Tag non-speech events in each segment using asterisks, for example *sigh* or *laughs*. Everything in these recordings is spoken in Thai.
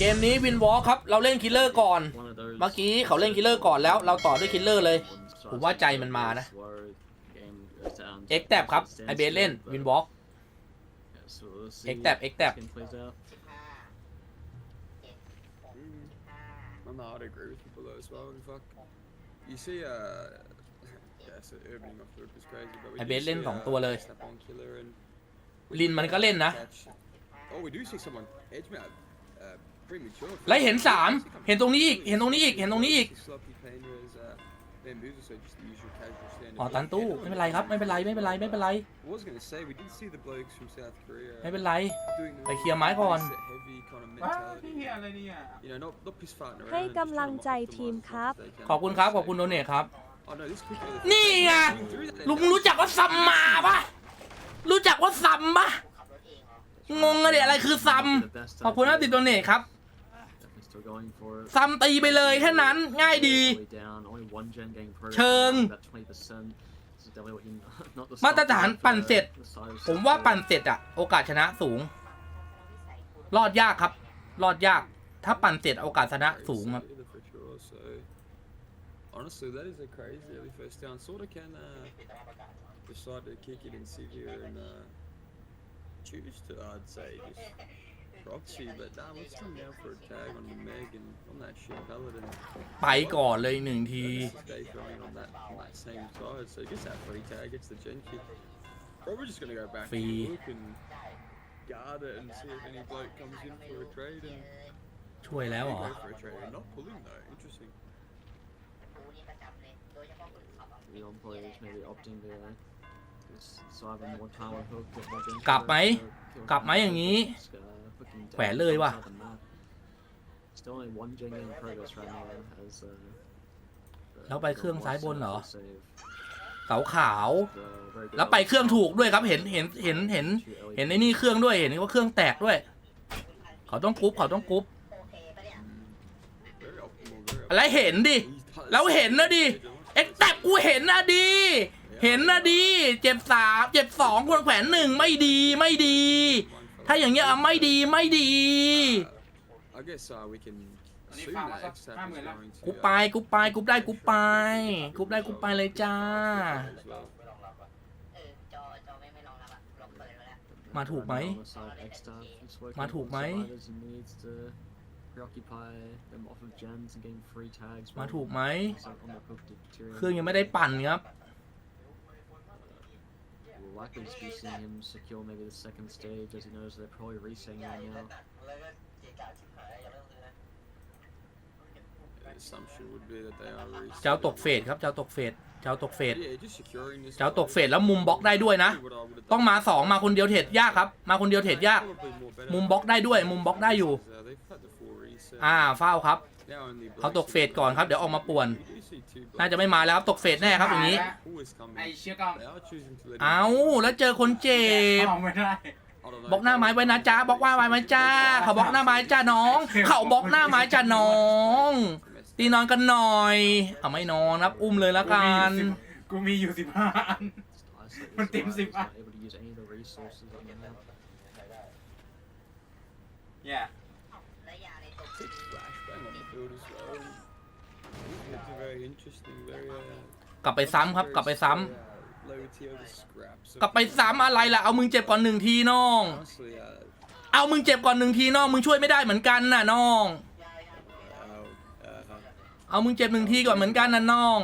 เกมนี้วินวอลครับ เราเล่นคิลเลอร์ก่อน เมื่อกี้เขาเล่นคิลเลอร์ก่อนแล้ว เราต่อด้วยคิลเลอร์เลย ผมว่าใจมันมานะ เอ็กแทบครับ ไอเบสเล่นวินวอลเอ็กแทบเอ็กแทบไอเบสเล่นสองตัวเลย ลินมันก็เล่นนะแล้เห็นสาม เห็นตรงนี้อีก เห็นตรงนี้อีก เห็นตรงนี้อีก อ๋อตันตู้ไม่เป็นไรครับ ไม่เป็นไรไม่เป็นไรไม่เป็นไรไม่เป็นไรไปเคลียร์ไม้ก่อนให้กำลังใจทีมครับ ขอบคุณครับขอบคุณโดเนทครับ นี่ไงลุงรู้จักว่าซัมมาปะรู้จักว่าซัมปะงงอะไรอะไรคือซัมขอบคุณนะติดโดเนทครับซัมตีไปเลยแค่นั้น ง่ายดี เชิงมาตรฐานปั่นเสร็จ ผมว่าปั่นเสร็จอะโอกาสชนะสูง รอดยากครับ รอดยาก ถ้าปั่นเสร็จ โอกาสชนะสูงครับ Honestly, that is a crazy early first down. Sort of can uh, decide to kick it in s v i r and uh, choose to, I'd say, just Proxy, but that was too now for a tag on Meg and on that shit Paladin. ไปก่อนเลย อีกหนึ่งที Stay throwing on that, on that same side, so gets that free tag, gets the gen kick. Or we're just gonna go back to Free. look and guard it and see if any bloke comes in for a trade and ช่วยแล้ว they เหรอ go for a trade. They're Not pulling though, interesting. The old players maybe opting to uh, just survive a more power hook. กลับไหม กลับไหมอย่างนี้ Sky. แขวนเลยว่ะ แล้วไปเครื่องซ้ายบนเหรอเสาขาว แล้วไปเครื่องถูกด้วยครับ เห็น เห็น เห็น เห็น เห็นในนี่เครื่องด้วย เห็นว่าเครื่องแตกด้วยเขาต้องกรุ๊ปเขาต้องกรุ๊ปอะไรเห็นดิ แล้วเห็นนะดิ เอ็กแตกกูเห็นนะดิ เห็นนะดิ เจ็บสาม เจ็บสองคนแขวนหนึ่งไม่ดีไม่ดีถ้าอย่างเงี้ยไม่ดีไม่ดี กูไปกูไปกูได้กูไป กูได้กูไปเลยจ้ามมาถูกไหม มาถูกไหม มาถูกไหม เครื่องยังไม่ได้ปั่นครับ l a c k e a r d s b e s e e i n g him, secure maybe the second stage as he knows they're probably resetting right now. จ้าตกเฟดครับ เจ้าตกเฟด เจ้าตกเฟด เจ้าตกเฟดแล้วมุมบล็อกได้ด้วยนะ ต้องมาสองมาคนเดียวเทรดยากครับ มาคนเดียวเทรดยาก มุมบล็อกได้ด้วย มุมบล็อกได้อยู่ อ่าเฝ้าครับ เขาตกเฟดก่อนครับ เดี๋ยวออกมาป่วนน่าจะไม่มาแล้วครับตกเฟสแน่ครับอย่างนี้ไอเชือกกองเอาแล้วเจอคนเจ็บมบล็อกหน้าไม้ไว้นะจ้าบล็อกว่าไว้ไว้หมจ้า เขาบล็อกหน้าไม้จ้าน้อง เขาบล็อกหน้าไม้จ้าน้อง ตีนอนกันหน่อยเอาไม่นอนครับอุ้มเลยละกันกูมีอยู่สิบห้าอันมันเต็มสิบอะน่กลับไปซ้ำครับ กลับไปซ้ำกลับไปซ้ำอะไรล่ะเอามึงเจ็บก่อนหนึ่งทีน้อง เอามึงเจ็บก่อนหนึ่งทีน้องมึงช่วยไม่ได้เหมือนกันน่ะน้อง เอามึงเจ็บหนึ่งทีก่อนเหมือนกันน่ะน้อง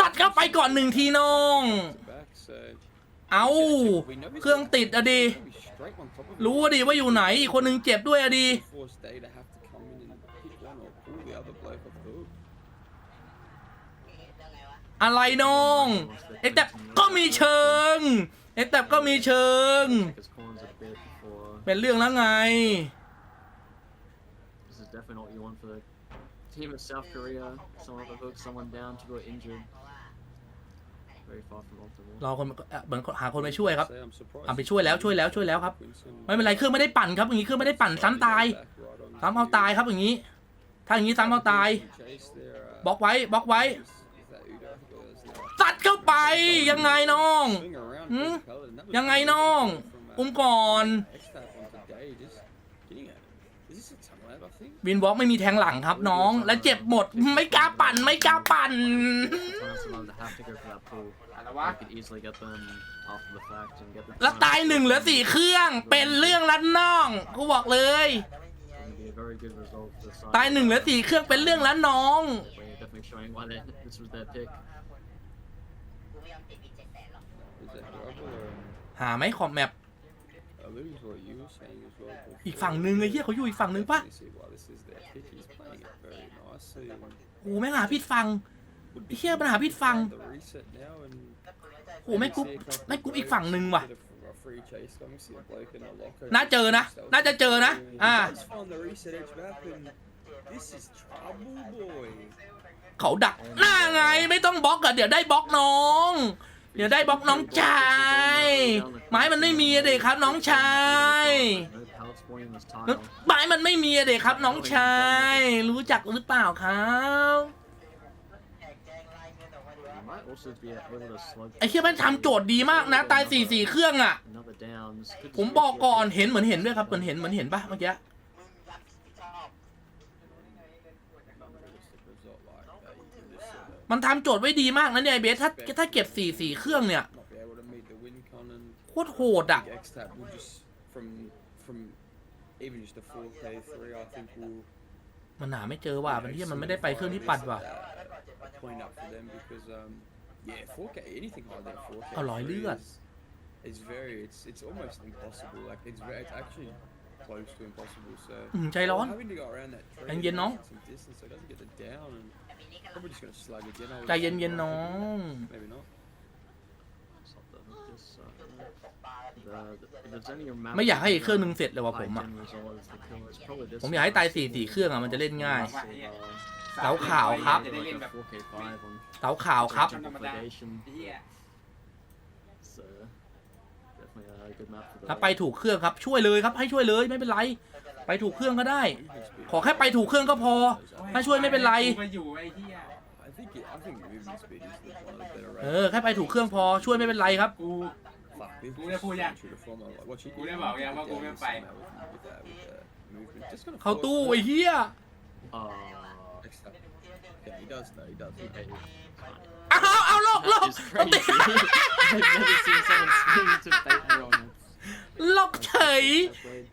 จัดเข้าไปก่อนหนึ่งทีน้องเอาเครื่องติดอะดี รู้อดีว่าอยู่ไหน อีกคนนึงเจ็บด้วยอะดีอะไรน้อง เอ็กแต่ก็มีเชิง เอ็กแต่ก็มีเชิง เป็นเรื่องแล้วไงรอคนเหมือนหาคนมาช่วยครับทำไปช่วยแล้วช่วยแล้วช่วยแล้วครับ ไม่เป็นไรเครื่องไม่ได้ปั่นครับอย่างนี้เครื่องไม่ได้ปั่นซ้ำตายซ้ำเอาตายครับอย่างนี้ ถ้าอย่างนี้ซ้ำเอาตาย บล็อกไว้บล็อกไว้ตัดเข้าไป ยังไงน้องืยังไงน้องอุ้มก่อนวินบล็อกไม่มีแทงหลังครับ น้อง และเจ็บหมด ไม่กล้าปั่นไม่กล้าปั่นแล้วตายหนึ่งเหลือสี่เครื่องเป็นเรื่องรัดน้องกูบอกเลย ตายหนึ่งเหลือสี่เครื่องเป็นเรื่องรัดน้อง หาไหมคอมแมพอีกฝั่งหนึ่งไอ้เหี้ยเขาอยู่อีกฝั่งหนึ่งปะกูไม่หาพิษฟังเฮียปัญหาพิ่ฟังโหไม่กุ๊บไม่กุ๊บอีกฝั่งหนึ่งว่ะ น่าเจอนะ น่าจะเจอนะ อ่า เขาดักหน้าไงไม่ต้องบล็อกอะเดี๋ยวได้บล็อกน้อง เดี๋ยวได้บล็อกน้องชาย ไม้มันไม่มีเด็กครับน้องชายไม้มันไม่มีเด็กครับ น้องชาย รู้จักหรือเปล่าครับไอ้เคียแม่งทำโจทย์ดีมากนะตายสี่สี่เครื่องอ่ะ ผมบอกก่อนเห็นเหมือนเห็นด้วยครับ เหมือนเห็นเหมือนเห็นปะเมื่อกี้มันทำโจทย์ไว้ดีมากนะเนี่ยไอเบสถ้าถ้าเก็บสี่สี่เครื่องเนี่ยโคตรโหดอ่ะมันหาไม่เจอว่ะมันที่มันไม่ได้ไปเครื่องที่ปัดว่ะ Yeah, 4K, anything other than 4K. เอาร้อยเลือด is- It's very, it's it's almost impossible. Like it's ve- it's actually close to impossible. So อืมใจร้อน having to go around that tree, And you know? some distance, so it doesn't get the down, and probably just gonna slug again. I would ใจเย็น assume, ๆน้อ right? ง Maybe not. Something just, uh, the- the- if there's any amount ไม่อยากให้อีกเครื่องหนึง of, เสร็จเลยว่ะ uh, ผม high อ่ะ gen resolve is the killer. It's probably this ผมอยากให้ตายสี่สี่เครื่องอ่ะ มันจะเล่นง่าย one. เสาขาวครับเสาขาวครับถ้าไปถูกเครื่องครับ ช่วยเลยครับ ให้ช่วยเลยไม่เป็นไร ไปถูกเครื่องก็ได้ ขอแค่ไปถูกเครื่องก็พอให้ช่วยไม่เป็นไร เออแค่ไปถูกเครื่องพอ ช่วยไม่เป็นไรครับกูกู้เขาตู้ไอ้เหี้ย Yeah, he does though. He does. He, h oh, เอาเอาโลกโลก i k crazy. I've never seen someone swing to bait me on โ o กเฉย it. That's w e i o d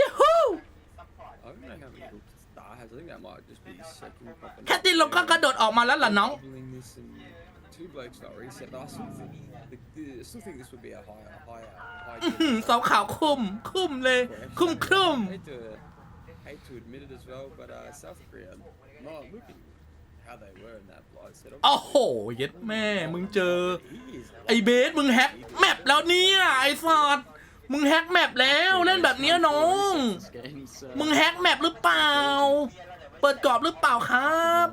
ยูฮู I don't know how many people Star has. I think that might just be his second proper. แคทตี้ลงก็กระโดดออกมาแล้วล่ะน้อง Doubling l h i s and two blokes that were reset. I still think, the, I still think this would be a higher, higher, อื้อ higher. หือ d e k l เ k าขาวคุ้ k คุ้มเลยคุ้มครุ่ม Hate to, hate to admit it as well, but uh, South Korea โอ้โอ้ยแม่มึงเจอไอเบส มึงแฮกแมปแล้วเนี่ยไอสอด มึงแฮกแมปแล้วเล่นแบบนี้น้อง มึงแฮกแมปหรือเปล่า เปิดกรอบหรือเปล่าครับ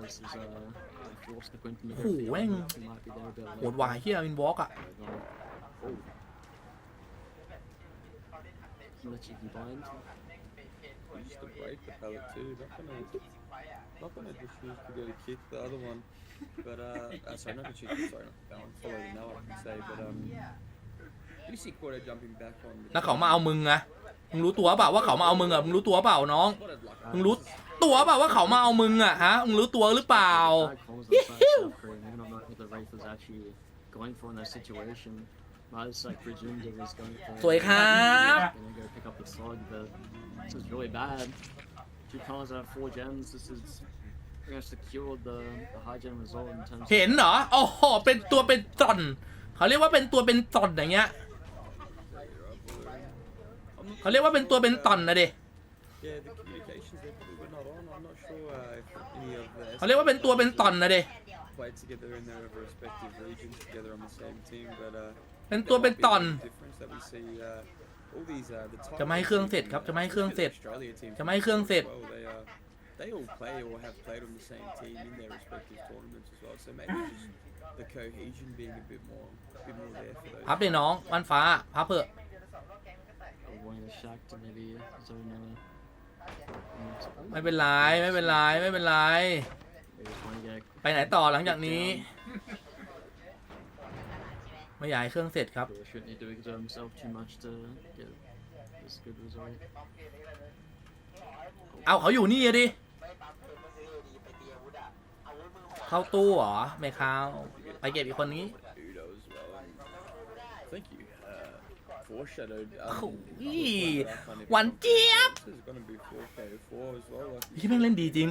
โอหแม่งโหดวายเฮียอินวอล์กอะอ Nothing I just used to get a kick. The other one, but uh, u h sorry, not the c h i c k Sorry, not t h a t o n e p r o b b a l y y e a h e now I can say, but um, you see c o r t e r jumping back on. the n ้วเข m มาเอ mung น h มึงรู้ตัวเปล่าว่าเขามาเอามึงอ่ะมึงรู้ตัวเปล่าน้องมึงรู้ตัวเปล่าว่าเขามาเอามึงอ่ะฮะมึงรู้ตัวหรือเปล่าสวยครับ two colors out of four gems. This is pretty much secured the, the high gem result in terms. เห็นเหรอโอ้โหเป็นตัวเป็นตอน เขาเรียกว่าเป็นตัวเป็นตอนอย่างเงี้ย เขาเรียกว่าเป็นตัวเป็นตอนนะเด Yeah, the communications they probably were not on. I'm not sure uh, if any of the เขาเรียกว่าเป็นตัวเป็นตอนนะเด played together in their respective regions together on the same team, but uh, เป็นตัวเป็นตอน difference that we see uh, จะไม่ให้เครื่องเสร็จครับ จะไม่ให้เครื่องเสร็จ จะไม่ให้เครื่องเสร็จ they all play or have played on the same team in their respective tournaments as well. So maybe just the cohesion being a bit more, a bit more there for those. พับเลยน้องวันฟ้าพับเถอะ Avoid a shack to maybe zone out. ไม่เป็นไร ไม่เป็นไร ไม่เป็นไร Maybe trying to get ไปไหนต่อหลังจากนี้ a ม่ใหญ่เครื่องเสร็จครับ เอาเขาอยู่นี่ดิ เข้าตู้เหรอ ไม่เข้าไปเก็บอีกคนนี้โอ้หวานเจี๊ยบยี่แม่งเล่นดีจริง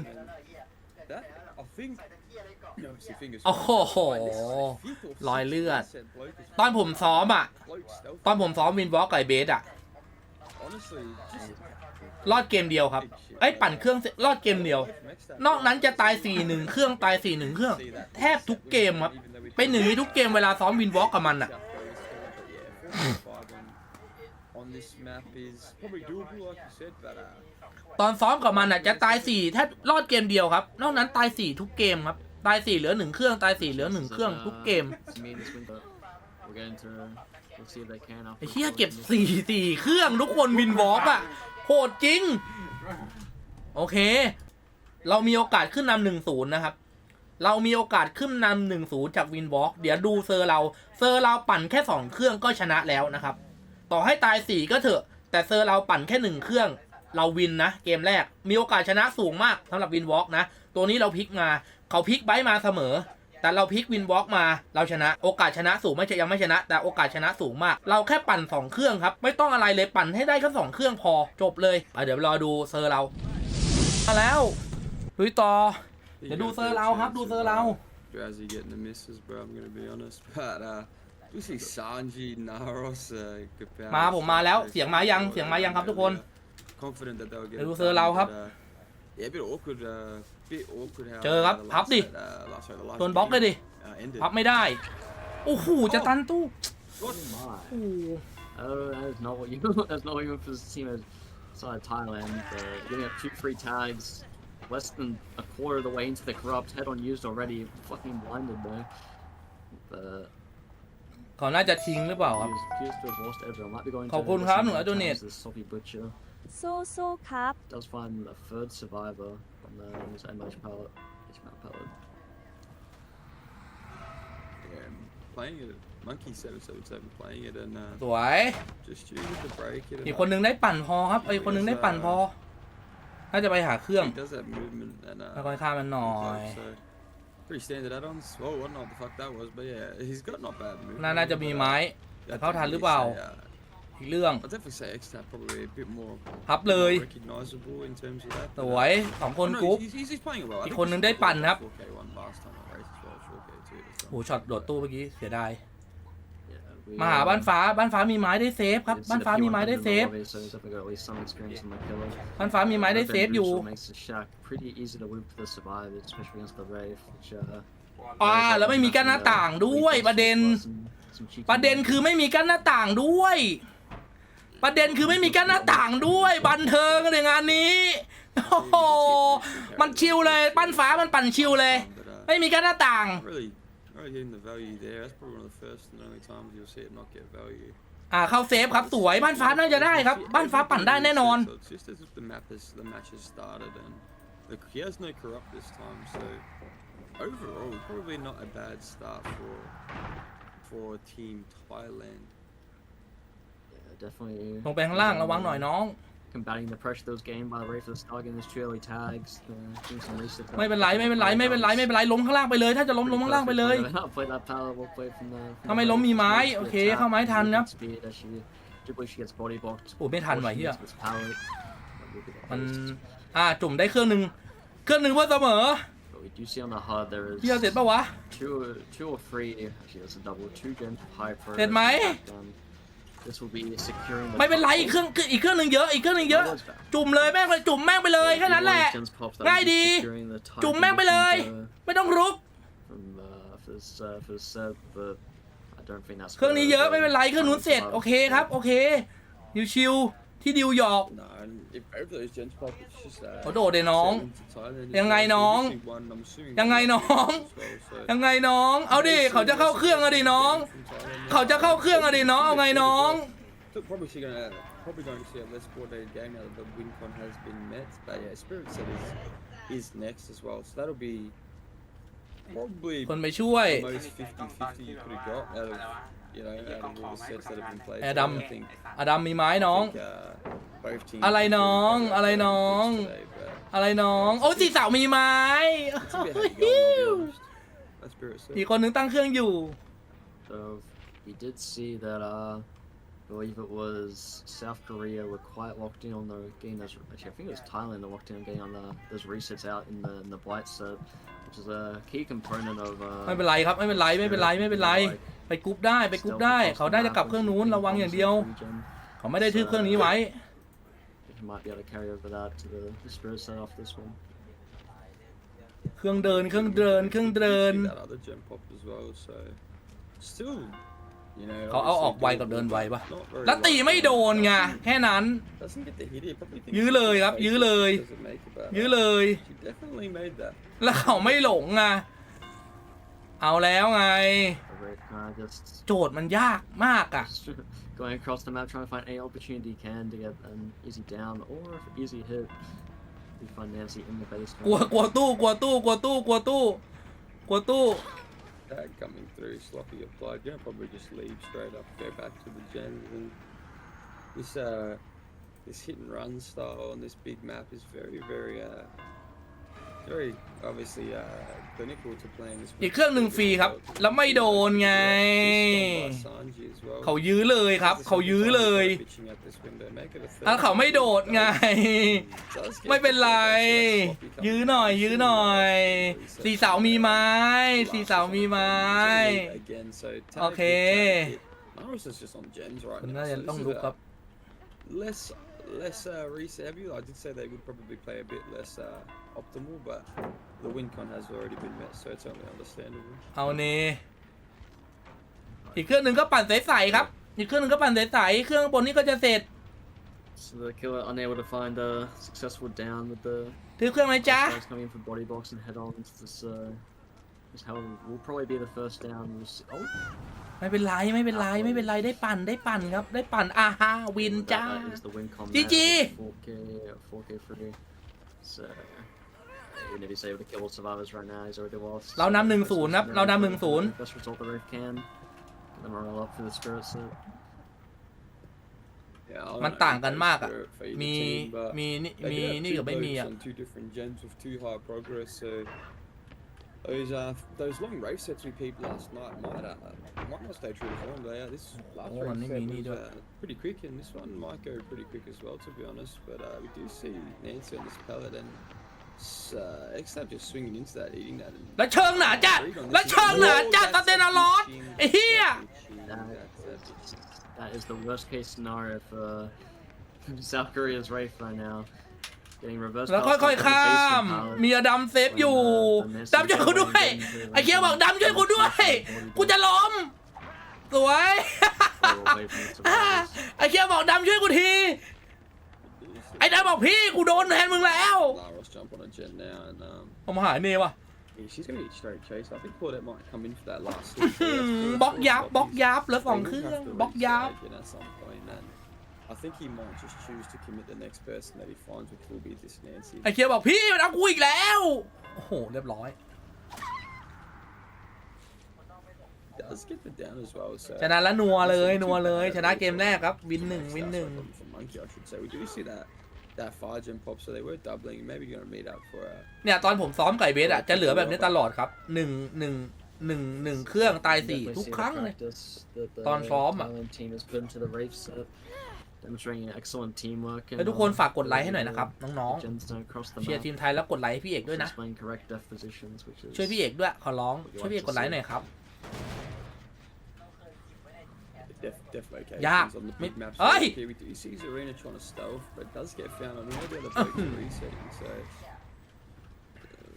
โอ้โหรอยเลือด ตอนผมซ้อมอ่ะ ตอนผมซ้อมวินบอ็อกไก่เบสอ่ะ รอดเกมเดียวครับไอ้ปั่นเครื่องรอดเกมเดียว นอกนั้นจะตายสี่หนึ่งเครื่อง ตายสี่หนึ่งเครื่อง แทบทุกเกมครับเป็นหนึ่งในทุกเกมเวลาซ้อมวินบอ็อกกับมันอ่ะตอนซ้อมกับมันอ่ะ จะตายสี่แทบรอดเกมเดียวครับ นอกนั้นตายสี่ทุกเกมครับตายสี่เหลือหนึ่งเครื่อง ตายสี่เหลือหนึ่งเครื่องทุกเกมไอ้เฮียเก็บสี่สี่เครื่องทุกคนวินวอล์กอะโหดจริง โอเค เรามีโอกาสขึ้นนำหนึ่งศูนย์นะครับ เรามีโอกาสขึ้นนำหนึ่งศูนย์จากวินวอล์กเดี๋ยวดูเซอร์เรา เซอร์เราปั่นแค่สองเครื่องก็ชนะแล้วนะครับ ต่อให้ตายสี่ก็เถอะ แต่เซอร์เราปั่นแค่หนึ่งเครื่อง เราวินนะเกมแรก มีโอกาสชนะสูงมากสำหรับวินวอล์กนะ ตัวนี้เราพลิกมาเขาพลิกไบมาเสมอ แต่เราพลิกวินบล็อกมา เราชนะ โอกาสชนะสูงไม่ใช่ยังไม่ชนะ แต่โอกาสชนะสูงมาก เราแค่ปั่น2เครื่องครับ ไม่ต้องอะไรเลยปั่นให้ได้แค่สองเครื่องพอจบเลยเดี๋ยวรอดูเซอร์เรา มาแล้วลุยต่อ เดี๋ยวดูเซอร์เราครับ ดูเซอร์เรา d r a z s y getting the misses, bro. I'm gonna be honest, but uh, you see Sanji, Naros, uh, g a o d มาผมมาแล้ว เสียงมายัง เสียงมายังครับทุกคน confident that they e เดี๋ยวดูเซอร์เราครับ yeah, a bit awkward uh, จอครับพับดิโดนบล็อกเลยดิพับไม่ได้โอ้โหจะตันตู้ l e s s than a quarter of the way into the corrupt. Head on used already. Fucking blinded there. But. เขาน่าจะทิ้งหรือเปล่าครับขอบคุณครับหนูอาโดเนตโซโซครับ does find the third survivor on the on um, so e much power, it's not powered. Yeah, playing it Monkey said so said we 777, playing it a n d uh, สวย just use it to break it. อีก and คนนึงได้ปั่นพอครับไอ้คนนึงได้ปั่นพอ น่าจะไปหาเครื่อง h แล้วค็ uh, ฆ่ามันหน่อย pretty standard add-ons. Well, I t n o t the fuck that was, but yeah, he's got not bad movement. น่าจะมีไม้แต่เขาทันหรือเปล่าอีกเรื่อง definitely say e x t probably a bit more พับเลย recognizable in terms of that. สวยสองคนกูุ๊ปอีกคนนึงได้ปั่นครับโอ้โหช็อตโดดตู้เมื่อกี้เสียดายมาหาบ้านฟ้า บ้านฟ้ามีไม้ได้เซฟครับ บ้านฟ้ามีไม้ได้เซฟบ้านฟ้ามีไม้ได้เซฟอยู่ อ่า แล้วไม่มีกั้นหน้าต่างด้วย ประเด็น ประเด็นคือไม่มีกั้นหน้าต่างด้วยประเด็นคือไม่มีกั้หน้าต่างด้วยบันเทิงในงานนี้โอ้โหมันชิวเลยปั้นฟ้ามันปั่นชิวเลย ไม่มีกั้หน้าต่างอ่าเข้าเซฟครับสวยบ้านฟ้าน่าจะได้ครับบ้านฟ้าปั่นได้แน่นอนอลงไปข้างล่างระวังหน่อยน้อง Combating ไม่เป็นไรไม่เป็นไรไม่เป็นไรไม่เป็นไรล้มข้างล่างไปเลย ถ้าจะล้มล้มข้างล่างไปเลย Not ทำไมล้มมีไม้โอเคเข้าไม้ทันนะโอ้ไม่ทันไหวเฮียมันอ่าจุ่มได้เครื่องหนึ่ง เครื่องหนึ่งว่าเสมอเสร็จปะวะเสร็จไหมไม่เป็นไรอีกเครื่องอีกเครื่องหนึ่งเยอะอีกเครื่องหนึ่งเยอะ จุ่มเลยแม่งเลยจุ่มแม่งไปเลยแค่นั้นแหละง่ายดี จุ่มแม่งไปเลย ไม่ต้องรุก เครื่องนี้เยอะไม่เป็นไรเครื่องนู้นเสร็จโอเคครับโอเคชิวๆที่นิวยอร์กขอโดดเลยน้องยังไงน้องยังไงน้องยังไงน้องเอาดิเขาจะเข้าเครื่องอะดิน้อง เขาจะเข้าเครื่องอะดิน้องเอาไงน้อง probably she gonna probably going to see a less coordinated game now that the win con has been met. But yeah, Spirit said is is next as well, so that'll be probably คนไปช่วย most 50-50 you could have got out of แอดัมแอดัมมีไม้น้อง อะไรน้อง อะไรน้อง อะไรน้อง โอ้สีสาวมีไม้ผีคนนึงตั้งเครื่องอยู่ believe it was South Korea were quite locked in on the getting those. Actually, I think it was Thailand that locked in on getting on the those resets out in the in the blight serve, which is a key component of. Uh, ไม่เป็นไรครับไม่เป็นไรไม่เป็นไรไม่เป็นไรไปกรุ๊ปได้ไปกรุ๊ปได้ might be able to carry over that to the, the spirit set off this one. เครื่องเดินเครื่องเดินเครื่องเดิน that other gen pop as well, so still เขาเอาออกไวกับเดินไวปะแล้วตีไม่โดนไง แค่นั้น ยื้อเลยครับ ยื้อเลย ยื้อเลย แล้วเขาไม่หลงไง เอาแล้วไง โจทย์มันยากมากอ่ะ going across the map trying to find any opportunity can to get an easy down or easy hit o find Nancy in the base กลัวกลัวตู้กลัวตู้กลัวตู้กลัวตู้กลัวตู้ tag coming through, sloppy applied. Yeah, probably just leave straight up, go back to the gens, and this uh, this hit and run style on this big map is very, very uh, very obviously uh, clinical to play. this. อีกเครื่องหนึ่งฟรีครับ แล้วไม่โดนไงเขายื้อเลยครับ เขายื้อเลยถ้าเขาไม่โดดไง ไม่เป็นไร ยื้อหน่อย ยื้อหน่อย สีเสามีไม้สีเสามีไม้โอเค คุณน่าจะต้องลุกครับ less less uh, Reese have you? I did say they would probably play a bit less uh, optimal, but the win con has already been met, so it's only understandable. เอาเนอีกเครื่องหนึ่งก็ปั่นใสๆครับ อีกเครื่องหนึ่งก็ปั่นใสๆเครื่องข้างบนนี่ก็จะเสร็จ So the killer unable to find a successful down with the ถือเครื่องไหมจ๊ะ guys coming in for body box and head on to this uh this how will probably be the first down was oh ไม่เป็นไรไม่เป็นไรไม่เป็นไรได้ปั่นได้ปั่นครับได้ปั่นอาฮาวิน that- จ้า that is the win combat GG. with 4k 4k free so even if he's able to kill all survivors right now he's already lost เรานำ1-0ครับ เรานำ1-0 best result the ref can the morale up for the spirit set. Yeah, I don't มัน know ต่างกัน if มาก those อ่ะ spirit feed มี team, but มีนี่ they มี do have นี่ two กับไม่มี boats อ่ะ on two different gens with two high progress, so those uh those long race sets we peeped last night might uh might not stay true to form. They uh, are this last Oh, race set Nimi, was, Nido. uh, pretty quick, and this one might go pretty quick as well, to be honest. But uh, we do see Nancy on this pallet, and uh, except just swinging into that, e a t แล้วเชิงหนาจัดแล้วเชิงหนาจัดสเตนอลอสไอ้เหี้ย That is the worst case scenario for South Korea's r a i t h b now. Getting reversed แล้วค่อยๆข้ามมีอดัมเซฟอยู่ดัมช่วยกูด้วยไอ้เคียวบอกดัมช่วยกูด้วยกูจะล้มสวยไอ้เคียวบอกดัมช่วยกูทีไอ้ดาบอกพี่กูโดนแทนมึงแล้วเอามาหายเนว่ะบล็อกยับบล็อกยับแล้วสองครึ่งบล็อกยับไอ้เคียวบอกพี่มันเอากูอีกแล้วโอ้โหเรียบร้อย ชนะแล้วนัวเลยนัวเลยชนะเกมแรกครับวินหนึ่งวินหนึ่ง that Fodge a n Pop so they were doubling maybe gonna meet up for a เนี่ยตอนผมซ้อมไก่เบสอ่ะจะเหลือแบบนี้ตลอดครับหนึ่งหนึ่งหนึ่งหนึ่งเครื่องตายสี่ทุกครั้งเลยตอนซ้อมอ่ะแล้วทุกคนฝากกดไลค์ให้หน่อยนะครับ น้องๆ เชียร์ทีมไทยแล้วกดไลค์ให้พี่เอกด้วยนะ ช่วยพี่เอกด้วย ขอร้อง ช่วยพี่เอกกดไลค์หน่อยครับ Def, def locations yeah. on the big map. So Aye. Here we do see Zarina trying to stealth, but it does get found on all the other boats resetting, so...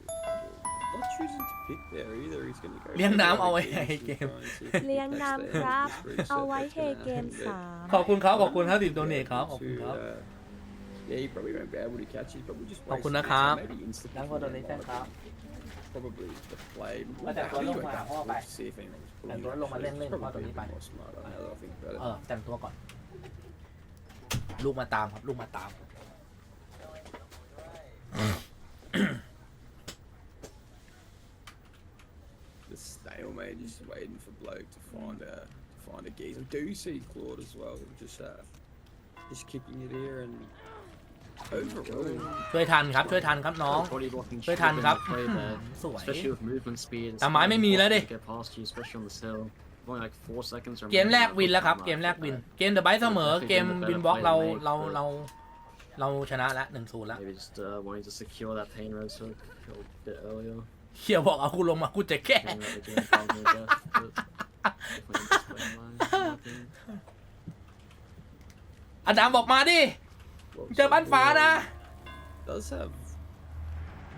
Uh, not choosing to pick there either, he's going to go... เลี้ยงน้ำเอาไว้ให้เกม เลี้ยงน้ำครับ เอาไว้เฮเกมสามขอบคุณครับ ขอบคุณครับสิบโดเนทครับขอบคุณครับ Yeah, you probably won't be able to catch it, but we'll just ขอบ waste คุณ it, นะ so ครับ maybe ดัง instantly กว่าโดน from นี้ one ใช่ of ครับ them. probably the play. Well, uh, that actually, you were to see if anyone pulling you, actually. It's probably The stalemate, just waiting for bloke to find a to find a geezer. Do see Claude as well? Just uh, just kicking it here and ช่วยทันครับ ช่วยทันครับ น้อง ช่วยทันครับ สวยแต่ไม้ไม่มีแล้วดิ เกมแรกวินแล้วครับ เกมแรกวิน เกมเดอะไบต์เสมอ เกมวินบล็อกเราเราเรา เราชนะละหนึ่งศูนย์ละเขียวบอกเอากูลงมากูจะแก้อาจารย์บอกมาดิเจอบ้านฟ้านะ does have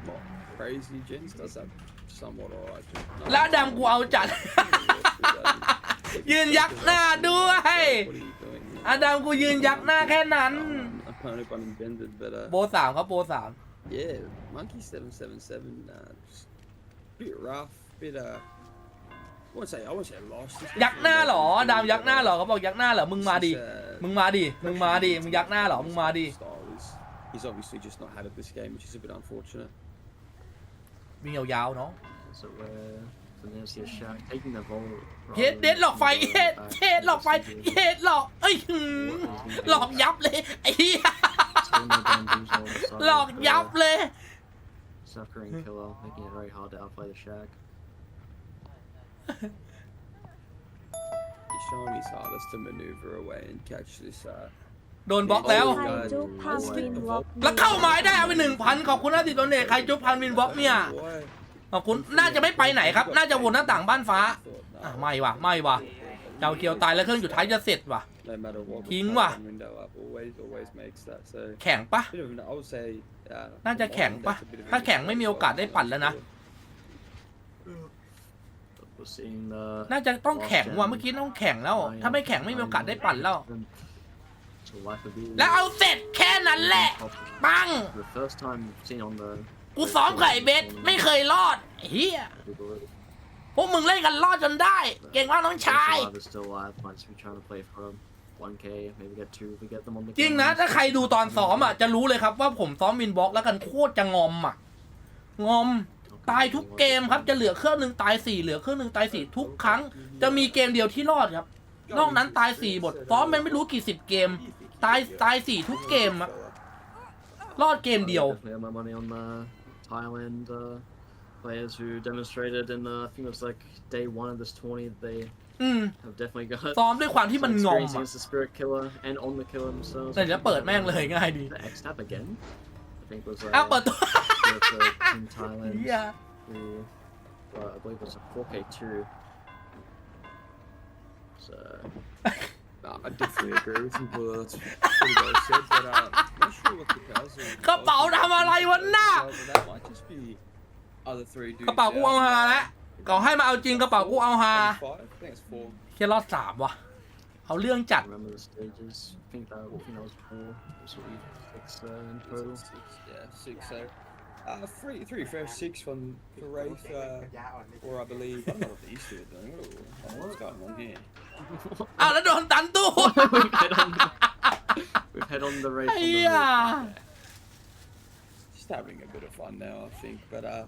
not crazy gens does have somewhat alright และดำกูเอาจัด ยืนยักษ์หน้าด้วย what are you doing อาดัมกูยืนยักษ์หน้าแค่นั้น Um, I don't know if I'm invented but uh โบสามครับโบสาม yeah monkey 777 uh just a bit rough bit uh ยักหน้าหรอ ดามยักหน้าหรอ เขาบอกยักหน้าเหรอ มึงมาดิ มึงมาดิ มึงมาดิ มึงยักหน้าเหรอ มึงมาดิ He's obviously just not had it this game, which is a bit unfortunate. วิ่งยาวๆเนาะ s e a h เฮ็ดเด็ดหลอกไฟเฮ็ดเฮ็ดหลอกไฟเฮ็ดหลอกเอ้ยหลอกยับเลยไอ้เหี้ยหลอกยับเลย He's h o w i n g his hardest to maneuver away and catch this. Uh, โดนบล็อกแล้ว แล้วเข้าหมายได้เอาไปหนึ่งพันขอบคุณนะที่โดนเนยใครจุ๊บพันวินบล็อกเนี่ย ขอบคุณ น่าจะไม่ไปไหนครับ น่าจะวนหน้าต่างบ้านฟ้าอ่ะไม่ว่ะ ไม่ว่ะเจ้าเกียวตายแล้วเครื่องอยู่ท้ายจะเสร็จว่ะ ทิ้งว่ะ แข็งปะน่าจะแข็งปะถ้าแข็งไม่มีโอกาสได้ปั่นแล้วนะน่าจะต้องแข็งว่ะเมื่อกี้ต้องแข็งแล้ว ถ้าไม่แข็งไม่มีโอกาสได้ปั่นแล้วแล้วเอาเสร็จแค่นั้นแหละปังกูซ้อมไข่เบสไม่เคยรอดเฮียพวกมึงเล่นกันรอดจนได้ เก่งมากน้องชายจริงนะถ้าใครดูตอนซ้อมอ่ะ จะรู้เลยครับว่าผมซ้อมวินบล็อกแล้วกันโคตรจะงอมอ่ะ งอมตายทุกเกมครับ จะเหลือเครื่องหนึ่งตายสี่เหลือเครื่องหนึ่งตายสี่ทุกครั้งจะมีเกมเดียวที่รอดครับ นอกนั้นตายสี่บทฟอสมแมนไม่รู้กี่สิบเกมตายตายสี่ทุกเกมครับรอดเกมเดียวซ้อมด้วยความที่มันงงแต่จะเปิดแม่งเลยง่ายดีอ้าวเปิดตัว worker in Thailand yeah. who uh, I believe was a 4K2. So nah, I definitely agree with you, but that's pretty well said. But uh, not sure what the cows are. กระเป๋าทำอะไรวะน่ะ That might just be other three dudes. กระเป๋ากูเอาฮาแล้วเขาให้มาเอาจริงกระเป๋ากูเอาฮา Thanks for แค่รอดสามว่ะเอาเรื่องจัด remember the stages. I think that I think that was four. That's what we fixed there in total. six, yeah, six there. Uh, three, first six from for Wraith, uh, or I believe. I don't know what these two are doing. What, oh, what's going on here? we ah, *laughs* we've head on the, on the race. Yeah. Just having a bit of fun now, I think. But uh,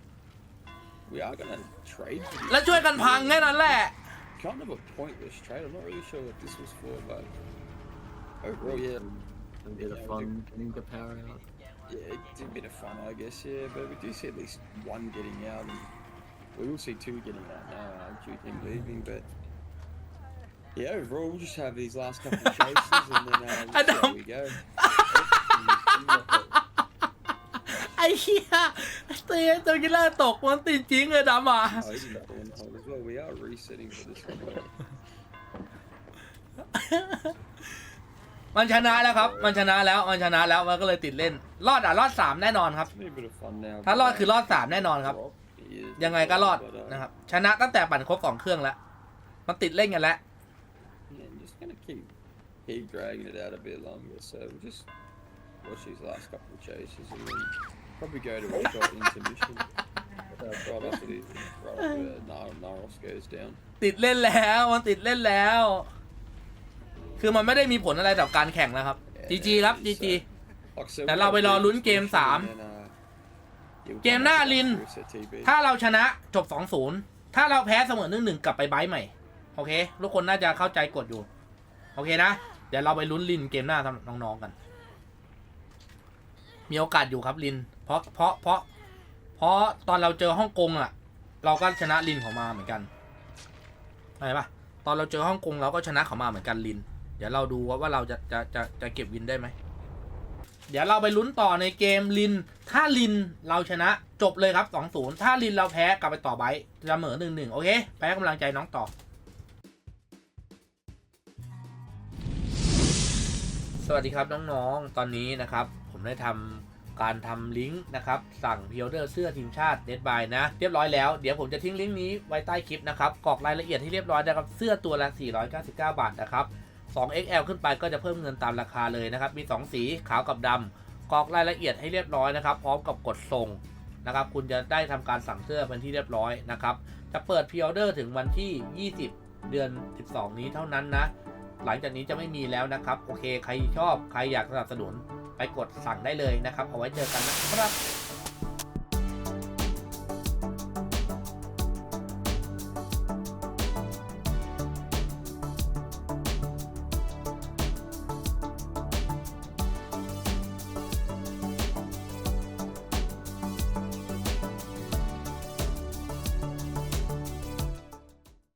we are gonna trade. for this. แล้วช่วยกันพังแค่นั้นแหละ Kind of a pointless trade. I'm not really sure what this was for, but overall, yeah. fun. Ninja power out yeah, it's a bit of fun, I guess, yeah, but we do see at least one getting out. And we will see two getting out now, due to him leaving, but yeah, overall, we'll just have these last couple of *laughs* chases and then uh, we'll see how um, we go. I hear they're gonna talk one thing, jing it, I'm มันชนะแล้วครับ มันชนะแล้ว มันชนะแล้ว มันก็เลยติดเล่น รอดอ่ะ รอดสามแน่นอนครับ ถ้ารอดคือรอดสามแน่นอนครับ ยังไงก็รอด นะครับ ชนะตั้งแต่ปั่นครบสองเครื่องแล้ว มันติดเล่นกันแล้ว w a t c h these last couple of chases and then probably go to a short intermission. r a r a Naros goes down. ติดเล่นแล้ว มันติดเล่นแล้วคือมันไม่ได้มีผลอะไรต่อการแข่งนะครับจีจีครับจีจีแต่เราไปรอลุ้นเกมสามเกมหน้าลิน ถ้าเราชนะจบสองศูนย์ ถ้าเราแพ้เสมอหนึ่งหนึ่งกลับไปไบใหม่ โอเคทุกคนน่าจะเข้าใจกฎอยู่ โอเคนะเดี๋ยวเราไปลุ้นลินเกมหน้าสำหรับน้องๆกัน มีโอกาสอยู่ครับลิน เพราะเพราะเพราะ เพราะตอนเราเจอฮ่องกงอ่ะ เราก็ชนะลินเขามาเหมือนกันอะไรปะตอนเราเจอฮ่องกงเราก็ชนะเขามาเหมือนกันลินเดี๋ยวเราดูว่าว่าเราจะจะจะจะเก็บวินได้ไหม เดี๋ยวเราไปลุ้นต่อในเกมลิน ถ้าลินเราชนะจบเลยครับ2์ถ้าลินเราแพ้กลับไปต่อไบต์จะเหมือนหนึ่งหนึ่งโอเคแพ้กำลังใจน้องต่อ สวัสดีครับน้อง ๆ ตอนนี้นะครับ ผมได้ทำการทำลิงก์นะครับ สั่งพิออเดอร์เสื้อทีมชาติเนดบายนะเรียบร้อยแล้ว เดี๋ยวผมจะทิ้งลิงก์นี้ไว้ใต้คลิปนะครับกรอกรายละเอียดที่เรียบร้อยนะครับเสื้อตัวละ 499 บาทนะครับ2 XL ขึ้นไปก็จะเพิ่มเงินตามราคาเลยนะครับ มี 2 สีขาวกับดำกรอกรายละเอียดให้เรียบร้อยนะครับ พร้อมกับกดส่งนะครับ คุณจะได้ทำการสั่งเสื้อเป็นที่เรียบร้อยนะครับ จะเปิดพรีออเดอร์ถึงวันที่ 20 เดือน 12 นี้เท่านั้นนะ หลังจากนี้จะไม่มีแล้วนะครับ โอเค ใครชอบใครอยากสนับสนุน ไปกดสั่งได้เลยนะครับ เอาไว้เจอกันนะครับ